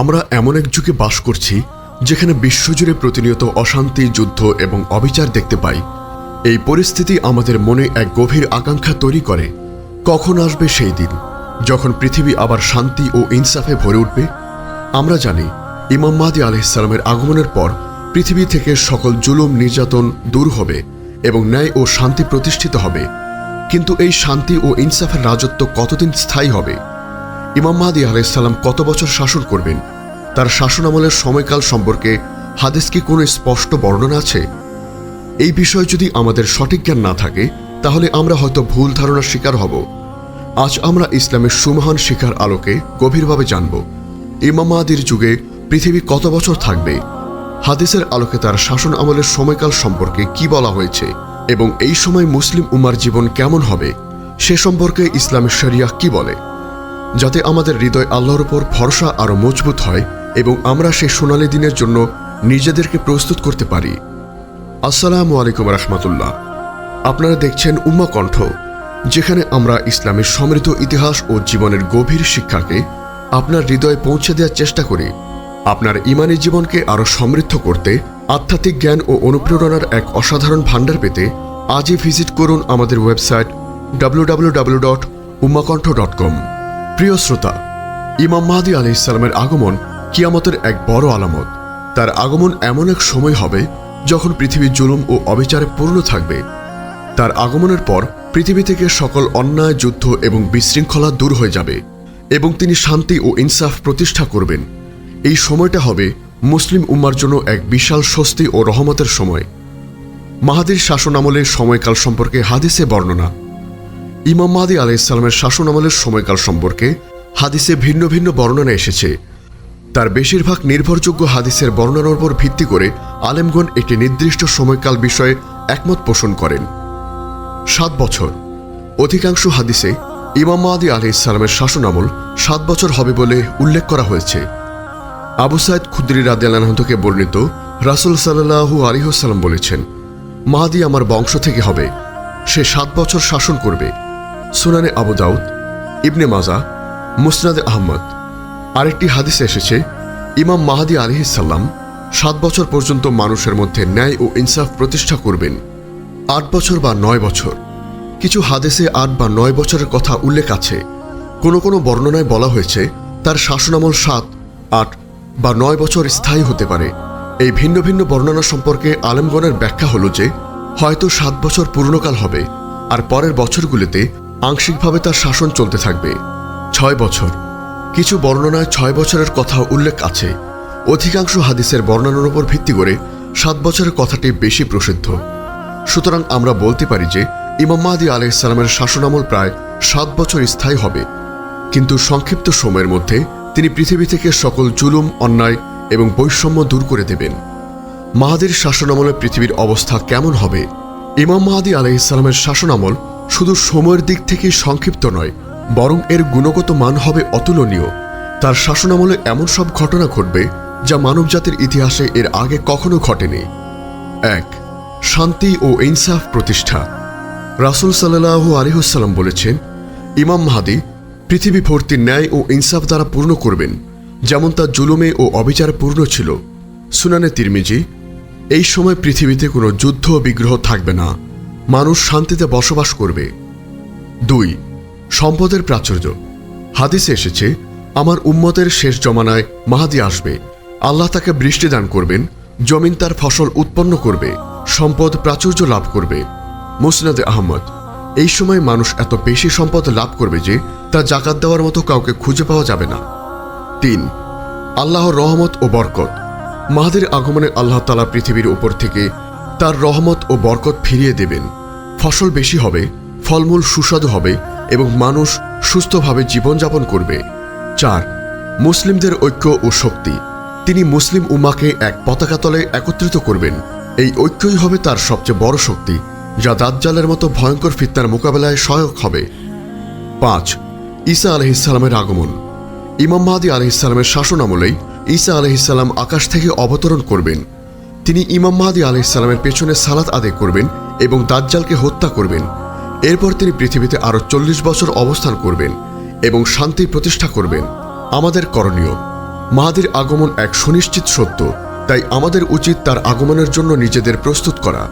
আমরা এমন এক যুগে বাস করছি যেখানে বিশ্বজুড়ে প্রতিনিয়ত অশান্তি, যুদ্ধ এবং অবিচার দেখতে পাই। এই পরিস্থিতি আমাদের মনে এক গভীর আকাঙ্ক্ষা তৈরি করে, কখন আসবে সেই দিন। যখন পৃথিবী আবার শান্তি ও ইনসাফে ভরে উঠবে, আমরা জানি, ইমাম মাহাদি আলহিসাল্লামের আগমনের পর পৃথিবী থেকে সকল জুলুম, নির্যাতন দূর হবে এবং ন্যায় ও শান্তি প্রতিষ্ঠিত হবে। কিন্তু এই শান্তি ও ইনসাফের রাজত্ব কতদিন স্থায়ী হবে? ইমাম মাহাদি আলাইসাল্লাম কত বছর শাসন করবেন? তার শাসনামলের সময়কাল সম্পর্কে হাদিস কি কোনো স্পষ্ট বর্ণনা আছে? এই বিষয়ে যদি আমাদের সঠিক জ্ঞান না থাকে, তাহলে আমরা হয়তো ভুল ধারণার শিকার হব। আজ আমরা ইসলামের সুমহান শিকার আলোকে গভীরভাবে জানব, ইমাম মাহাদির যুগে পৃথিবী কত বছর থাকবে? হাদিসের আলোকে তার শাসন আমলের সময়কাল সম্পর্কে কি বলা হয়েছে? এবং এই সময় মুসলিম উমার জীবন কেমন হবে? সে সম্পর্কে ইসলামের শরিয়া কি বলে? যাতে আমাদের হৃদয় আল্লাহর উপর ভরসা আরও মজবুত হয় এবং আমরা সেই সোনালী দিনের জন্য নিজেদেরকে প্রস্তুত করতে পারি। আসসালামু আলাইকুম রহমতুল্লাহ। আপনারা দেখছেন উম্মা কণ্ঠ, যেখানে আমরা ইসলামের সমৃদ্ধ ইতিহাস ও জীবনের গভীর শিক্ষাকে আপনার হৃদয়ে পৌঁছে দেওয়ার চেষ্টা করি। আপনার ইমানি জীবনকে আরও সমৃদ্ধ করতে আধ্যাত্মিক জ্ঞান ও অনুপ্রেরণার এক অসাধারণ ভাণ্ডার পেতে আজই ভিজিট করুন আমাদের website W dot Ummakantho dot com প্রিয় শ্রোতা, ইমাম মাহাদি আলি ইসলামের আগমন কিয়ামতের এক বড় আলামত। তার আগমন এমন এক সময় হবে যখন পৃথিবী জুলুম ও অবিচারে পূর্ণ থাকবে। তার আগমনের পর পৃথিবী থেকে সকল অন্যায়, যুদ্ধ এবং বিশৃঙ্খলা দূর হয়ে যাবে এবং তিনি শান্তি ও ইনসাফ প্রতিষ্ঠা করবেন। এই সময়টা হবে মুসলিম উম্মার জন্য এক বিশাল স্বস্তি ও রহমতের সময়। মাহাদির শাসনামলের সময়কাল সম্পর্কে হাদিসে বর্ণনা ইমাম মাহাদি আলাইসালামের শাসনামলের সময়কাল সম্পর্কে হাদিসে ভিন্ন ভিন্ন বর্ণনা এসেছে। তার বেশিরভাগ নির্ভরযোগ্য হাদিসের বর্ণনার উপর ভিত্তি করে আলেমগণ একটি নির্দিষ্ট সময়কাল বিষয়ে একমত পোষণ করেন। সাত বছর। অধিকাংশ হাদিসে ইমাম মাহাদি আলি ইসলামের শাসনামল সাত বছর হবে বলে উল্লেখ করা হয়েছে। আবু সাইদ খুদ্রি রাদিয়াল্লাহ থেকে বর্ণিত রাসুল সাল্লাহু আলিহাসাল্লাম বলেছেন, মাহাদি আমার বংশ থেকে হবে। সে সাত বছর শাসন করবে। সুনানে আবু দাউদ, ইবনে মাজা, মুসনাদে আহমদ। আরেকটি হাদিসে এসেছে, ইমাম মাহাদি আলিহিসাল্লাম সাত বছর পর্যন্ত মানুষের মধ্যে ন্যায় ও ইনসাফ প্রতিষ্ঠা করবেন, আট বছর বা নয় বছর। কিছু হাদেসে আট বা নয় বছরের কথা উল্লেখ আছে। কোনো কোনো বর্ণনায় বলা হয়েছে, তার শাসনামল সাত, আট বা নয় বছর স্থায়ী হতে পারে। এই ভিন্ন ভিন্ন বর্ণনা সম্পর্কে আলেমগণের ব্যাখ্যা হল যে, হয়তো সাত বছর পূর্ণকাল হবে, আর পরের বছরগুলিতে আংশিকভাবে তার শাসন চলতে থাকবে। ছয় বছর। কিছু বর্ণনায় ছয় বছরের কথা উল্লেখ আছে। অধিকাংশ হাদিসের বর্ণনার উপর ভিত্তি করে সাত বছরের কথাটি বেশি প্রসিদ্ধ। সুতরাং আমরা বলতে পারি যে, ইমাম মাহাদি আলাইসালামের শাসনামল প্রায় সাত বছর স্থায়ী হবে। কিন্তু সংক্ষিপ্ত সময়ের মধ্যে তিনি পৃথিবী থেকে সকল জুলুম, অন্যায় এবং বৈষম্য দূর করে দেবেন। মাহাদির শাসনামলে পৃথিবীর অবস্থা কেমন হবে? ইমাম মাহাদি আলাইসালামের শাসনামল শুধু সময়ের দিক থেকেই সংক্ষিপ্ত নয়, বরং এর গুণগত মান হবে অতুলনীয়। তার শাসনামলে এমন সব ঘটনা ঘটবে যা মানবজাতির ইতিহাসে এর আগে কখনো ঘটেনি। এক, শান্তি ও ইনসাফ প্রতিষ্ঠা। রাসুল সাল্লাহু আলিহসাল্লাম বলেছেন, ইমাম মাহাদি পৃথিবী ভর্তি ন্যায় ও ইনসাফ দ্বারা পূর্ণ করবেন, যেমন তা জুলুমে ও অবিচারে পূর্ণ ছিল। সুনানে তিরমিজি, এই সময় পৃথিবীতে কোনো যুদ্ধ বিগ্রহ থাকবে না। মানুষ শান্তিতে বসবাস করবে। দুই, সম্পদের প্রাচুর্য। হাদিসে এসেছে, আমার উম্মতের শেষ জমানায় মাহাদি আসবে। আল্লাহ তাকে বৃষ্টি দান করবেন, জমিন তার ফসল উৎপন্ন করবে, সম্পদ প্রাচুর্য লাভ করবে। মুসনাদে আহমদ, এই সময় মানুষ এত বেশি সম্পদ লাভ করবে যে তা জাকাত দেওয়ার মতো কাউকে খুঁজে পাওয়া যাবে না। তিন, আল্লাহর রহমত ও বরকত। মাহাদির আগমনে আল্লাহ তালা পৃথিবীর উপর থেকে তার রহমত ও বরকত ফিরিয়ে দেবেন। ফসল বেশি হবে, ফলমূল সুস্বাদু হবে এবং মানুষ সুস্থভাবে জীবনযাপন করবে। চার, মুসলিমদের ঐক্য ও শক্তি। তিনি মুসলিম উম্মাকে এক পতাকা তলে একত্রিত করবেন। এই ঐক্যই হবে তার সবচেয়ে বড় শক্তি, যা দাজ্জালের মতো ভয়ঙ্কর ফিতনার মোকাবেলায় সহায়ক হবে। পাঁচ, ঈসা আলহিসাল্লামের আগমন। ইমাম মাহাদি আলহিসাল্লামের শাসন আমলেই ঈসা আলহিসাল্লাম আকাশ থেকে অবতরণ করবেন। তিনি ইমাম মাহাদি আলহিসাল্লামের পেছনে সালাত আদায় করবেন এবং দাজ্জালকে হত্যা করবেন। এরপর তিনি পৃথিবীতে আরও চল্লিশ বছর অবস্থান করবেন এবং শান্তি প্রতিষ্ঠা করবেন। আমাদের করণীয়, মাহাদির আগমন এক সুনিশ্চিত সত্য, তাই আমাদের উচিত তার আগমনের জন্য নিজেদের প্রস্তুত করা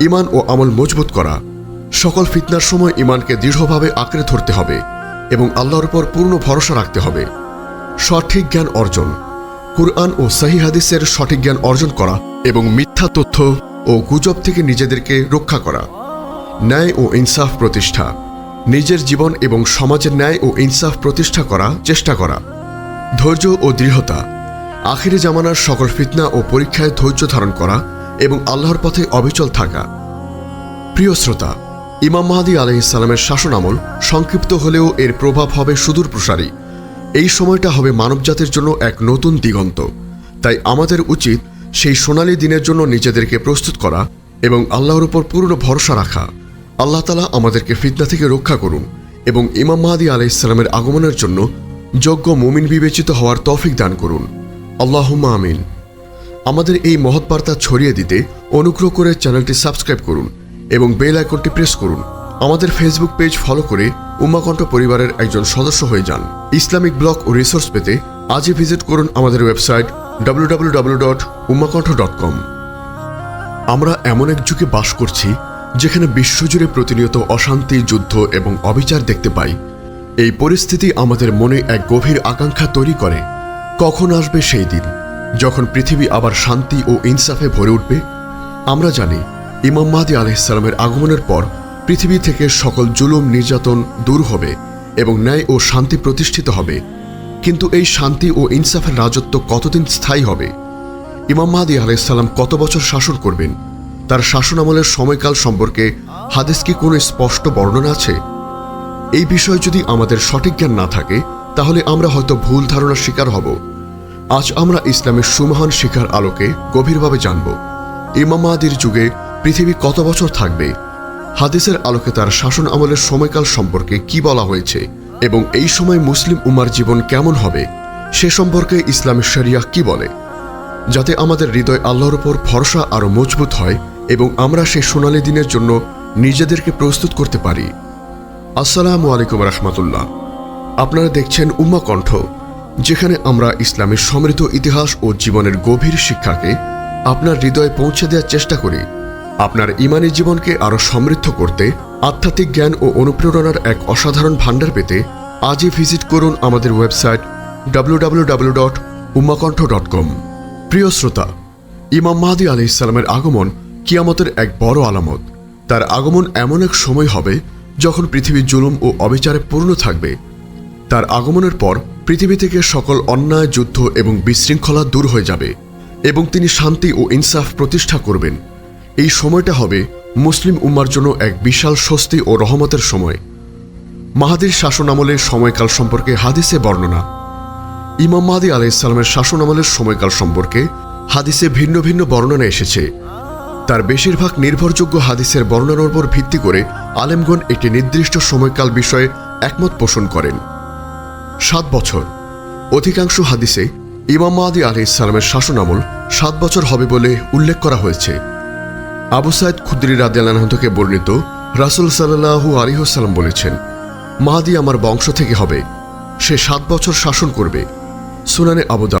ইমান ও আমল মজবুত করা। সকল ফিতনার সময় ইমানকে দৃঢ়ভাবে আঁকড়ে ধরতে হবে এবং আল্লাহর উপর পূর্ণ ভরসা রাখতে হবে। সঠিক জ্ঞান অর্জন। কুরআন ও সাহি হাদিসের সঠিক জ্ঞান অর্জন করা এবং মিথ্যা তথ্য ও গুজব থেকে নিজেদেরকে রক্ষা করা। ন্যায় ও ইনসাফ প্রতিষ্ঠা। নিজের জীবন এবং সমাজের ন্যায় ও ইনসাফ প্রতিষ্ঠা করা, চেষ্টা করা। ধৈর্য ও দৃঢ়তা। আখিরি জামানার সকল ফিতনা ও পরীক্ষায় ধৈর্য ধারণ করা এবং আল্লাহর পথে অবিচল থাকা। প্রিয় শ্রোতা, ইমাম মাহাদি আলহিসাল্লামের শাসন আমল সংক্ষিপ্ত হলেও এর প্রভাব হবে সুদূর প্রসারী এই সময়টা হবে মানবজাতির জন্য এক নতুন দিগন্ত। তাই আমাদের উচিত সেই সোনালী দিনের জন্য নিজেদেরকে প্রস্তুত করা এবং আল্লাহর উপর পূর্ণ ভরসা রাখা। আল্লাহ তালা আমাদেরকে ফিতনা থেকে রক্ষা করুন এবং ইমাম মাহাদি আলাইসাল্লামের আগমনের জন্য যোগ্য মুমিন বিবেচিত হওয়ার তৌফিক দান করুন। আল্লাহুম্মা আমিন। আমাদের এই মহৎ বার্তা ছড়িয়ে দিতে অনুগ্রহ করে চ্যানেলটি সাবস্ক্রাইব করুন এবং বেল আইকনটি প্রেস করুন। আমাদের ফেসবুক পেজ ফলো করে উমাকণ্ঠ পরিবারের একজন সদস্য হয়ে যান। ইসলামিক ব্লগ ও রিসোর্স পেতে আজই ভিজিট করুন আমাদের ওয়েবসাইট www.umakontho.com আমরা এমন এক যুগে বাস করছি, যেখানে বিশ্বজুড়ে প্রতিনিয়ত অশান্তি, যুদ্ধ এবং অবিচার দেখতে পাই। এই পরিস্থিতি আমাদের মনে এক গভীর আকাঙ্ক্ষা তৈরি করে। কখন আসবে সেই দিন? যখন পৃথিবী আবার শান্তি ও ইনসাফে ভরে উঠবে? আমরা জানি, ইমাম মাহাদি আলহিসাল্লামের আগমনের পর পৃথিবী থেকে সকল জুলুম নির্যাতন দূর হবে এবং ন্যায় ও শান্তি প্রতিষ্ঠিত হবে। কিন্তু এই শান্তি ও ইনসাফের রাজত্ব কতদিন স্থায়ী হবে? ইমাম মাহাদি আলাইসাল্লাম কত বছর শাসন করবেন? তার শাসন আমলের সময়কাল সম্পর্কে হাদিস কি কোনো স্পষ্ট বর্ণনা আছে? এই বিষয়ে যদি আমাদের সঠিক জ্ঞান না থাকে, তাহলে আমরা হয়তো ভুল ধারণার শিকার হব। আজ আমরা ইসলামের সুমহান শিখার আলোকে গভীরভাবে জানব, ইমাম মাহাদির যুগে পৃথিবী কত বছর থাকবে? হাদিসের আলোকে তার শাসন আমলের সময়কাল সম্পর্কে কি বলা হয়েছে এবং এই সময় মুসলিম উমার জীবন কেমন হবে, সে সম্পর্কে ইসলামের শরিয়া কি বলে? যাতে আমাদের হৃদয় আল্লাহর ওপর ভরসা আরও মজবুত হয় এবং আমরা সেই সোনালী দিনের জন্য নিজেদেরকে প্রস্তুত করতে পারি। আসসালামু আলাইকুম রহমতুল্লাহ। আপনারা দেখছেন উম্মা কণ্ঠ, যেখানে আমরা ইসলামের সমৃদ্ধ ইতিহাস ও জীবনের গভীর শিক্ষাকে আপনার হৃদয়ে পৌঁছে দেওয়ার চেষ্টা করি। আপনার ইমানি জীবনকে আরও সমৃদ্ধ করতে, আধ্যাত্মিক জ্ঞান ও অনুপ্রেরণার এক অসাধারণ ভাণ্ডার পেতে আজই ভিজিট করুন আমাদের ওয়েবসাইট www.ummakontho.com প্রিয় শ্রোতা, ইমাম মাহাদি আলি ইসলামের আগমন কিয়ামতের এক বড় আলামত। তার আগমন এমন এক সময় হবে যখন পৃথিবী জুলুম ও অবিচারে পূর্ণ থাকবে। তার আগমনের পর পৃথিবী থেকে সকল অন্যায়, যুদ্ধ এবং বিশৃঙ্খলা দূর হয়ে যাবে এবং তিনি শান্তি ও ইনসাফ প্রতিষ্ঠা করবেন। এই সময়টা হবে মুসলিম উম্মার জন্য এক বিশাল স্বস্তি ও রহমতের সময়। মাহাদির শাসন আমলের সময়কাল সম্পর্কে হাদিসে বর্ণনা। ইমাম মাহাদি আলাইসালামের শাসন আমলের সময়কাল সম্পর্কে হাদিসে ভিন্ন ভিন্ন বর্ণনা এসেছে। তার বেশিরভাগ নির্ভরযোগ্য হাদিসের বর্ণনার উপর ভিত্তি করে আলেমগণ একটি নির্দিষ্ট সময়কাল বিষয়ে একমত পোষণ করেন। সাত বছর। অধিকাংশ হাদিসে ইমাম মাহাদি আলি ইসলামের শাসন আমল সাত বছর হবে বলে উল্লেখ করা হয়েছে। আবু সাইদ খুদ্রি রাদিয়াল্লাহ বর্ণিত, রাসুল সাল্লাহু আলিহসাল্লাম বলেছেন, মাহাদি আমার বংশ থেকে হবে। সে সাত বছর শাসন করবে। সুনানে আবুদা